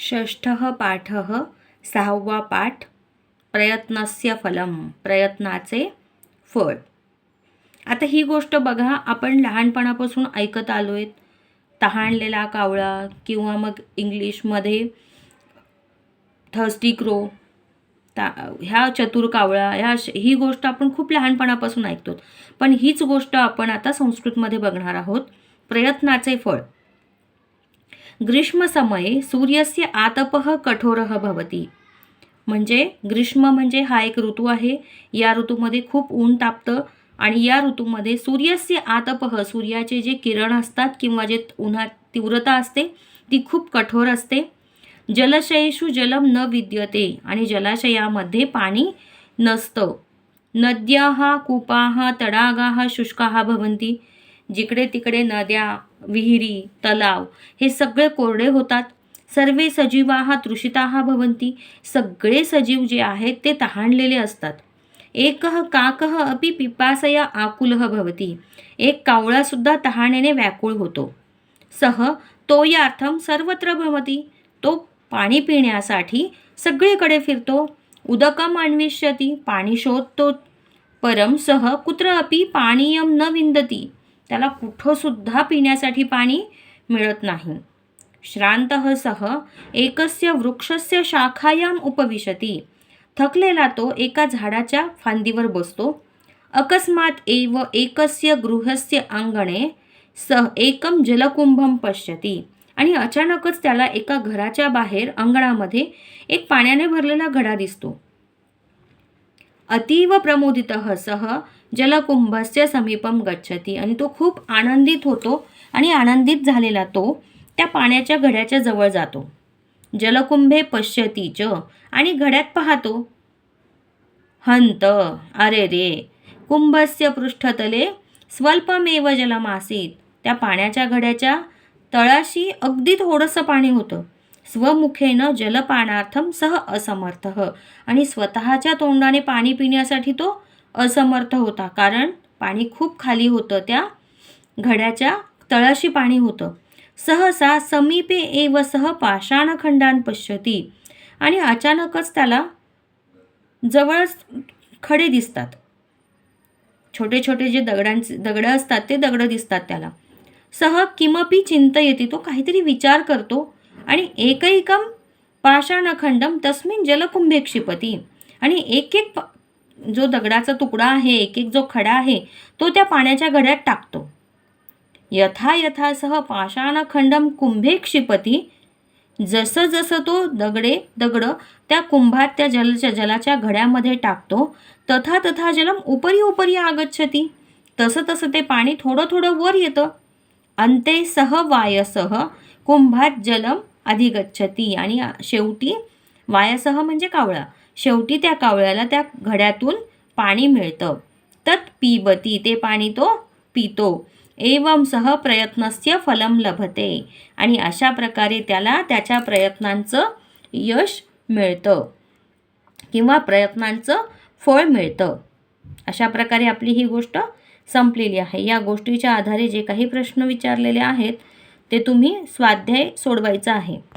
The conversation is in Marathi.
षष्ठः पाठः सहावा पाठ प्रयत्नस्य फलम प्रयत्नाचे फळ. आता ही गोष्ट बघा आपण लहानपणापासून ऐकत आलो आहेत तहानलेला कावळा किंवा मग इंग्लिशमध्ये थर्स्टी क्रो ता ह्या चतुर कावळा ह्या श- ही गोष्ट आपण खूप लहानपणापासून ऐकतो पण हीच गोष्ट आपण आता संस्कृतमध्ये बघणार आहोत. प्रयत्नाचे फळ. ग्रीष्मसमये सूर्यस्य आतपः कठोरः भवति. म्हणजे ग्रीष्म म्हणजे हा एक ऋतू आहे. या ऋतूमध्ये खूप ऊन तापतं आणि या ऋतूमध्ये सूर्यस्य आतपः सूर्याचे जे किरण असतात किंवा जे उन्हा तीव्रता असते ती खूप कठोर असते. जलशयेषु जलम न विद्यते आणि जलाशयामध्ये पाणी नसतं. नद्या कूपाः तडागाः शुष्काः भवन्ति. जिकडे तिकडे नद्या विहिरी तलाव हे सगळे कोरडे होतात. सर्वे सजीवाः तृषिताः भवन्ति. सगळे सजीव जे आहेत ते तहानलेले असतात. एकः काकः अपि पिपासया आकुलः भवति. एक कावळासुद्धा तहानेने व्याकुळ होतो. सह तोयार्थम सर्वत्र भवती तो पाणी पिण्यासाठी सगळीकडे फिरतो. उदकम अन्विष्यती पाणी शोधतो. परम सह कुत्र अपि पाणीयम न विंदती. त्याला कुठंसुद्धा पिण्यासाठी पाणी मिळत नाही. श्रांतः सह एकस्य वृक्षस्य शाखायाम उपविशती. थकलेला तो एका झाडाच्या फांदीवर बसतो. अकस्मात एव एकस्य गृहस्य अंगणे सह एकम जलकुंभम पश्यती आणि अचानकच त्याला एका घराच्या बाहेर अंगणामध्ये एक पाण्याने भरलेला घडा दिसतो. अतीव प्रमोदित सह जलकुंभस्य समीपम गच्छती. आणि तो खूप आनंदित होतो आणि आनंदित झालेला तो त्या पाण्याच्या घड्याच्या जवळ जातो. जलकुंभे पश्यती च आणि घड्यात पाहतो. हंत अरे रे कुंभस्य पृष्ठतले स्वल्पमेव जलमासीत त्या पाण्याच्या घड्याच्या तळाशी अगदी थोडंसं पाणी होतं. स्वमुखेनं जलपानार्थम सह असमर्थ आणि स्वतःच्या तोंडाने पाणी पिण्यासाठी तो असमर्थ होता. कारण पाणी खूप खाली होतं. त्या घड्याच्या तळाशी पाणी होतं. सहसा समीपे एव सह पाषाणखंडान पश्यती. आणि अचानकच त्याला जवळच खडे दिसतात. छोटे छोटे जे दगडांचे दगडं असतात ते दगडं दिसतात त्याला. सह किमपि येते तो काहीतरी विचार करतो आणि एकैकम पाषाणखंडम तस्मिन जलकुंभे क्षिपती. आणि एक एक प- जो दगडाचा तुकडा आहे एक एक जो खडा आहे तो त्या पाण्याच्या घड्यात टाकतो. यथा यथासह पाषाणखंडम कुंभे क्षिपती जसं जसं तो दगडे दगडं त्या कुंभात त्या जलच्या जलाच्या घड्यामध्ये टाकतो तथा तथा जलम उपरी उपरी आगच्छती. तसं तसं ते पाणी थोडं थोडं वर येतं. अंते सह वायसह कुंभात जलम अधिगच्छती. आणि शेवटी वायसह म्हणजे कावळा. शेवटी त्या कावळ्याला त्या घड्यातून पाणी मिळतं. तत् पिबती ते पाणी तो पितो. एवम सह प्रयत्नस्य फलम लभते. आणि अशा प्रकारे त्याला त्याच्या प्रयत्नांचं यश मिळतं. किंवा प्रयत्नांचं फळ मिळतं. अशा प्रकारे आपली ही गोष्ट संपलेली आहे. या गोष्टीच्या आधारे जे काही प्रश्न विचारलेले आहेत ते तुम्ही स्वाध्याय सोडवायचा आहे.